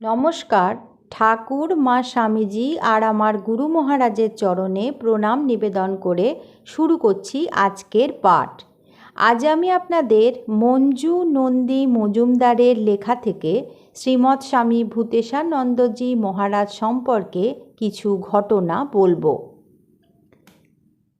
নমস্কার। ঠাকুর, মা স্বামীজি আর আমার গুরু মহারাজের চরণে প্রণাম নিবেদন করে শুরু করছি আজকের পাঠ। আজ আমি আপনাদের মঞ্জু নন্দী মজুমদারের লেখা থেকে শ্রীমৎ স্বামী ভূতেশানন্দজি মহারাজ সম্পর্কে কিছু ঘটনা বলব।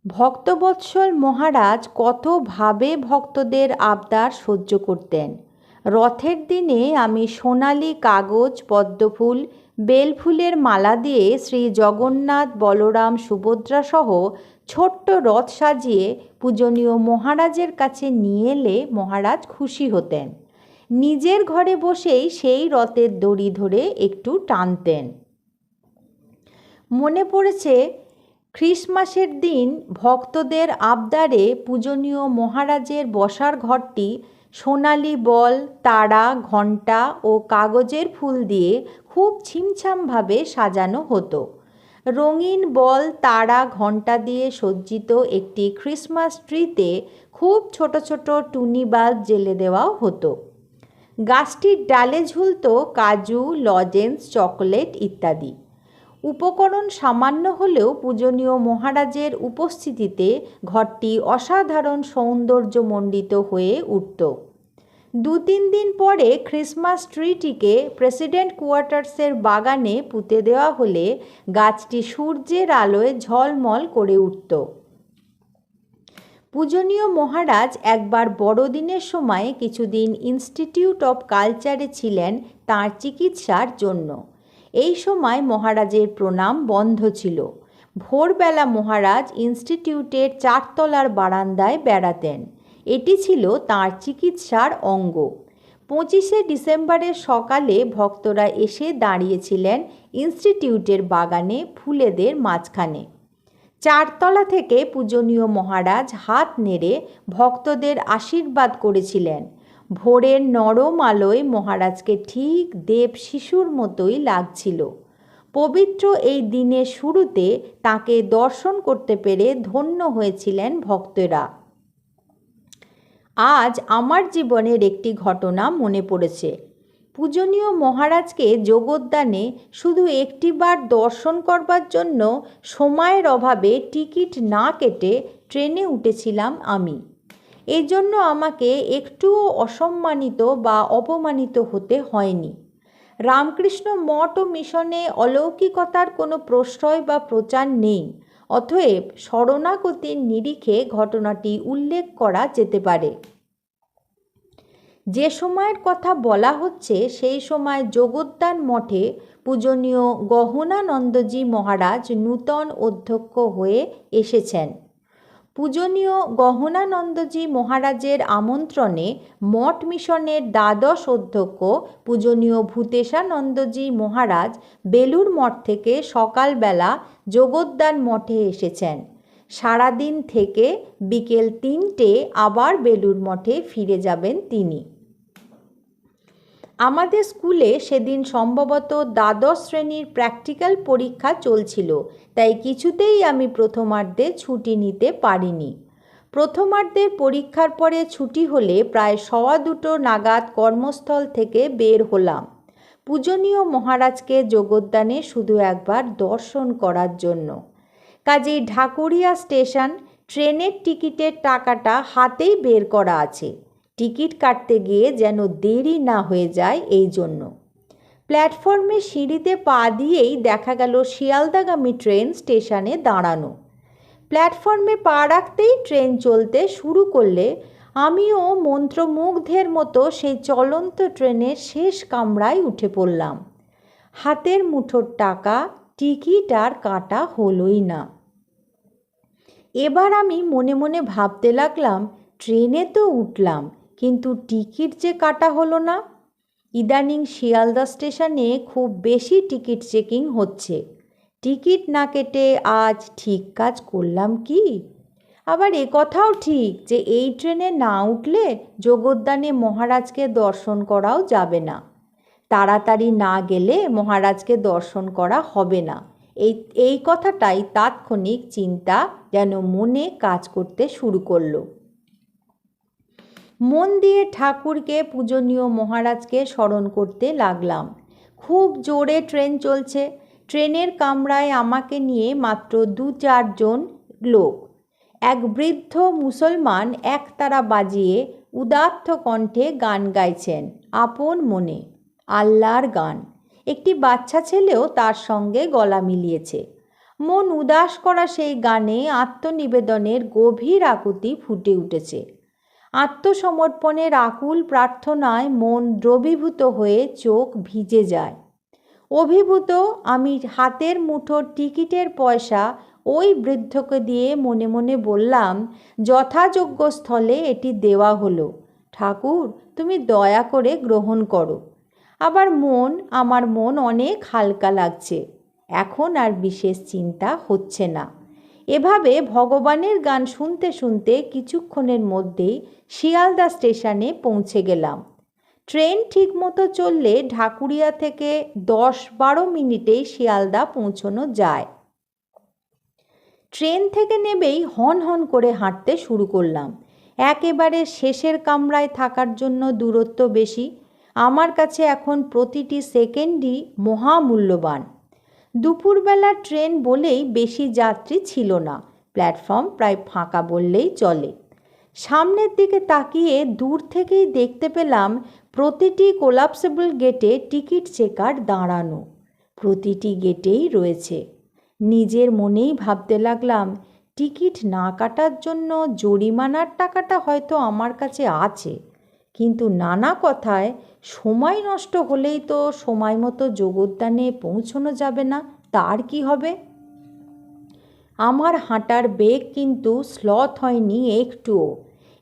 ভক্তবৎসল মহারাজ কতভাবে ভক্তদের আবদার সহ্য করতেন? রথের দিনে আমি সোনালি কাগজ, পদ্মফুল, বেলফুলের মালা দিয়ে শ্রী জগন্নাথ বলরাম সুভদ্রাসহ ছোট্ট রথ সাজিয়ে পূজনীয় মহারাজের কাছে নিয়ে এলে মহারাজ খুশি হতেন। নিজের ঘরে বসেই সেই রথের দড়ি ধরে একটু টানতেন। মনে পড়েছে, খ্রিসমাসের দিন ভক্তদের আবদারে পূজনীয় মহারাজের বসার ঘরটি সোনালি বল, তারা, ঘণ্টা ও কাগজের ফুল দিয়ে খুব ছিমছামভাবে সাজানো হতো। রঙিন বল, তারা, ঘণ্টা দিয়ে সজ্জিত একটি ক্রিসমাস ট্রিতে খুব ছোট ছোট টুনি বাল্ব জেলে দেওয়াও হতো। গাছটির ডালে ঝুলত কাজু, লজেন্স, চকলেট ইত্যাদি। উপকরণ সামান্য হলেও পূজনীয় মহারাজের উপস্থিতিতে ঘরটি অসাধারণ সৌন্দর্যমণ্ডিত হয়ে উঠত। দু তিন দিন পরে ক্রিসমাস ট্রিটিকে প্রেসিডেন্ট কোয়ার্টার্সের বাগানে পুঁতে দেওয়া হলে গাছটি সূর্যের আলোয় ঝলমল করে উঠত। পূজনীয় মহারাজ একবার বড়দিনের সময় কিছুদিন ইনস্টিটিউট অফ কালচারে ছিলেন তাঁর চিকিৎসার জন্য। এই সময় মহারাজের প্রণাম বন্ধ ছিল। ভোরবেলা মহারাজ ইনস্টিটিউটের চারতলার বারান্দায় বেড়াতেন। এটি ছিল তাঁর চিকিৎসার অঙ্গ। পঁচিশে ডিসেম্বরের সকালে ভক্তরা এসে দাঁড়িয়েছিলেন ইনস্টিটিউটের বাগানে ফুলেদের মাঝখানে। চারতলা থেকে পূজনীয় মহারাজ হাত নেড়ে ভক্তদের আশীর্বাদ করেছিলেন। ভোরের নরম আলোয় মহারাজকে ঠিক দেব শিশুর মতোই লাগছিল। পবিত্র এই দিনের শুরুতে তাকে দর্শন করতে পেরে ধন্য হয়েছিলেন ভক্তরা। আজ আমার জীবনের একটি ঘটনা মনে পড়েছে। পূজনীয় মহারাজকে যোগদানে শুধু একটিবার দর্শন করবার জন্য সময়ের অভাবে টিকিট না কেটে ট্রেনে উঠেছিলাম আমি। এই জন্য আমাকে একটুও অসম্মানিত বা অপমানিত হতে হয়নি। রামকৃষ্ণ মঠ ও মিশনে অলৌকিকতার কোনো প্রশ্রয় বা প্রচার নেই, অতএব শরণাগতির নিরিখে ঘটনাটি উল্লেখ করা যেতে পারে। যে সময়ের কথা বলা হচ্ছে, সেই সময় যোগোদ্যান মঠে পূজনীয় গহনানন্দজি মহারাজ নূতন অধ্যক্ষ হয়ে এসেছেন। পূজনীয় গহনানন্দজি মহারাজের আমন্ত্রণে মঠ মিশনের দ্বাদশ অধ্যক্ষ পূজনীয় ভূতেশানন্দজি মহারাজ বেলুর মঠ থেকে সকালবেলা যোগোদ্যান মঠে এসেছেন। সারাদিন থেকে বিকেল তিনটে আবার বেলুর মঠে ফিরে যাবেন তিনি। আমাদের স্কুলে সেদিন সম্ভবত দ্বাদশ শ্রেণির প্র্যাকটিক্যাল পরীক্ষা চলছিল, তাই কিছুতেই আমি প্রথমার্ধে ছুটি নিতে পারিনি। প্রথমার্ধের পরীক্ষার পরে ছুটি হলে প্রায় সওয়া দুটো নাগাদ কর্মস্থল থেকে বের হলাম। পূজনীয় মহারাজকে যোগদানে শুধু একবার দর্শন করার জন্য। কাজেই ঢাকুরিয়া স্টেশন ট্রেনের টিকিটের টাকাটা হাতেই বের করা আছে। টিকিট কাটতে গিয়ে যেন দেরি না হয়ে যায় এই জন্য। প্ল্যাটফর্মে সিঁড়িতে পা দিয়েই দেখা গেল শিয়ালদাগামী ট্রেন স্টেশনে দাঁড়ানো। প্ল্যাটফর্মে পা রাখতেই ট্রেন চলতে শুরু করলে আমিও মন্ত্রমুগ্ধের মতো সেই চলন্ত ট্রেনের শেষ কামরায় উঠে পড়লাম। হাতের মুঠোর টাকা, টিকিট আর কাটা হলোই না। এবার আমি মনে মনে ভাবতে লাগলাম, ট্রেনে তো উঠলাম কিন্তু টিকিট যে কাটা হলো না। ইদানিং শিয়ালদা স্টেশনে খুব বেশি টিকিট চেকিং হচ্ছে। টিকিট না কেটে আজ ঠিক কাজ করলাম কি? আবার এ কথাও ঠিক যে এই ট্রেনে না উঠলে যোগদানে মহারাজকে দর্শন করাও যাবে না। তাড়াতাড়ি না গেলে মহারাজকে দর্শন করা হবে না। এই এই কথাটাই তাৎক্ষণিক চিন্তা যেন মনে কাজ করতে শুরু করল। মন দিয়ে ঠাকুরকে, পূজনীয় মহারাজকে স্মরণ করতে লাগলাম। খুব জোরে ট্রেন চলছে। ট্রেনের কামরায় আমাকে নিয়ে মাত্র দু চারজন লোক। এক বৃদ্ধ মুসলমান একতারা বাজিয়ে উদাত্ত কণ্ঠে গান গাইছেন। আপন মনে আল্লাহর গান। একটি বাচ্চা ছেলেও তার সঙ্গে গলা মিলিয়েছে। মন উদাস করা সেই গানে আত্মনিবেদনের গভীর আকুতি ফুটে উঠেছে। আত্মসমর্পণের আকুল প্রার্থনায় মন দ্রবীভূত হয়ে চোখ ভিজে যায়। অভিভূত আমি হাতের মুঠোর টিকিটের পয়সা ওই বৃদ্ধকে দিয়ে মনে মনে বললাম, যথাযোগ্য স্থলে এটি দেওয়া হলো। ঠাকুর, তুমি দয়া করে গ্রহণ করো। আবার মন, আমার মন অনেক হালকা লাগছে। এখন আর বিশেষ চিন্তা হচ্ছে না। এভাবে ভগবানের গান শুনতে শুনতে কিছুক্ষণের মধ্যেই শিয়ালদা স্টেশনে পৌঁছে গেলাম। ট্রেন ঠিকমতো চললে ঢাকুরিয়া থেকে দশ বারো মিনিটেই শিয়ালদা পৌঁছনো যায়। ট্রেন থেকে নেবেই হন হন করে হাঁটতে শুরু করলাম। একেবারে শেষের কামরায় থাকার জন্য দূরত্ব বেশি। আমার কাছে এখন প্রতিটি সেকেন্ডই মহামূল্যবান। দুপুরবেলা ট্রেন বলেই বেশি যাত্রী ছিল না। প্ল্যাটফর্ম প্রায় ফাঁকা বললেই চলে। সামনের দিকে তাকিয়ে দূর থেকেই দেখতে পেলাম প্রতিটি কোলাপসেবল গেটে টিকিট চেকার দাঁড়ানো। প্রতিটি গেটেই রয়েছে। নিজের মনেই ভাবতে লাগলাম, টিকিট না কাটার জন্য জরিমানার টাকাটা হয়তো আমার কাছে আছে। কিন্তু নানা কথায় সময় নষ্ট হলেই তো সময় মতো যোগদানে পৌঁছনো যাবে না, তার কি হবে? আমার হাঁটার বেগ কিন্তু স্লথ হয়নি একটুও।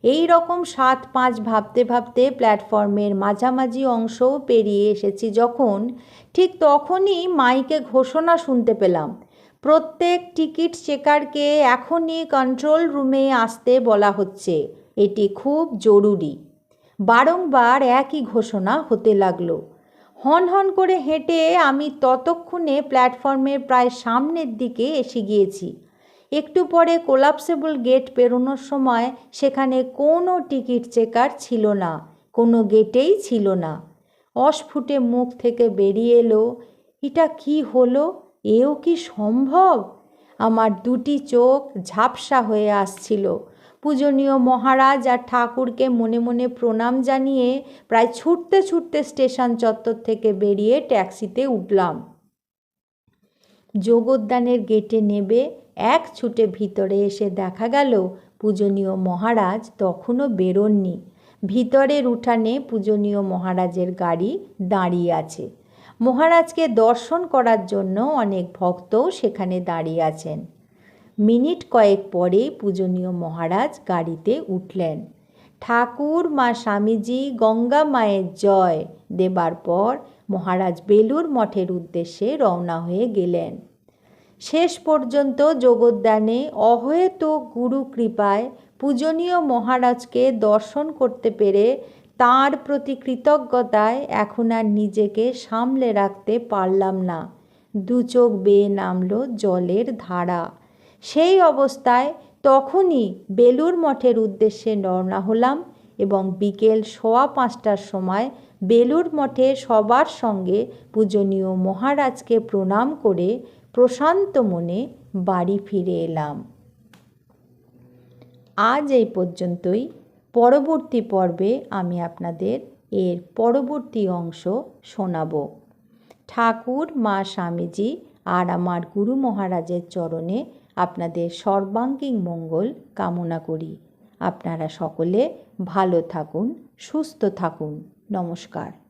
এই রকম সাত পাঁচ ভাবতে ভাবতে প্ল্যাটফর্মের মাঝামাঝি অংশও পেরিয়ে এসেছি যখন ঠিক তখনই মাইকে ঘোষণা শুনতে পেলাম। প্রত্যেক টিকিট চেকারকে এখনই কন্ট্রোল রুমে আসতে বলা হচ্ছে। এটি খুব জরুরি। বারংবার একই ঘোষণা হতে লাগল। হন হন করে হেঁটে আমি ততক্ষণে প্ল্যাটফর্মের প্রায় সামনের দিকে এসে গিয়েছি। একটু পরে কোলাপসেবল গেট পেরোনোর সময় সেখানে কোনো টিকিট চেকার ছিল না, কোনো গেটেই ছিল না। অস্ফুটে মুখ থেকে বেরিয়ে এলো, এটা কি হলো? এও কি সম্ভব? আমার দুটি চোখ ঝাপসা হয়ে আসছিল। পূজনীয় মহারাজ আর ঠাকুরকে মনে মনে প্রণাম জানিয়ে প্রায় ছুটতে ছুটতে স্টেশন চত্বর থেকে বেরিয়ে ট্যাক্সিতে উঠলাম। যোগোদ্যানের গেটে নেবে এক ছুটে ভিতরে এসে দেখা গেল পূজনীয় মহারাজ তখনও বেরোননি। ভিতরের উঠানে পূজনীয় মহারাজের গাড়ি দাঁড়িয়ে আছে। মহারাজকে দর্শন করার জন্য অনেক ভক্তও সেখানে দাঁড়িয়ে আছেন। মিনিট কয়েক পরে পূজনীয় মহারাজ গাড়িতে উঠলেন। ঠাকুর, মা স্বামীজি, গঙ্গা মায়ের জয় দেবার পর মহারাজ বেলুর মঠের উদ্দেশ্যে রওনা হয়ে গেলেন। শেষ পর্যন্ত যোগদানে অহৈত গুরু কৃপায় পূজনীয় মহারাজকে দর্শন করতে পেরে তার প্রতি কৃতজ্ঞতায় এখন আর নিজেকে সামলে রাখতে পারলাম না। দু চোখ বেয়ে নামলো জলের ধারা। সেই অবস্থায় তখনই বেলুর মঠের উদ্দেশ্যে রওনা হলাম এবং বিকেল সোয়া পাঁচটার সময় বেলুর মঠে সবার সঙ্গে পূজনীয় মহারাজকে প্রণাম করে প্রশান্ত মনে বাড়ি ফিরে এলাম। আজ এই পর্যন্তই। পরবর্তী পর্বে আমি আপনাদের এর পরবর্তী অংশ শোনাব। ঠাকুর, মা স্বামীজি আর আমার গুরু মহারাজের চরণে আপনাদের সর্বাঙ্গীন মঙ্গল কামনা করি। আপনারা সকলে ভালো থাকুন সুস্থ থাকুন। নমস্কার।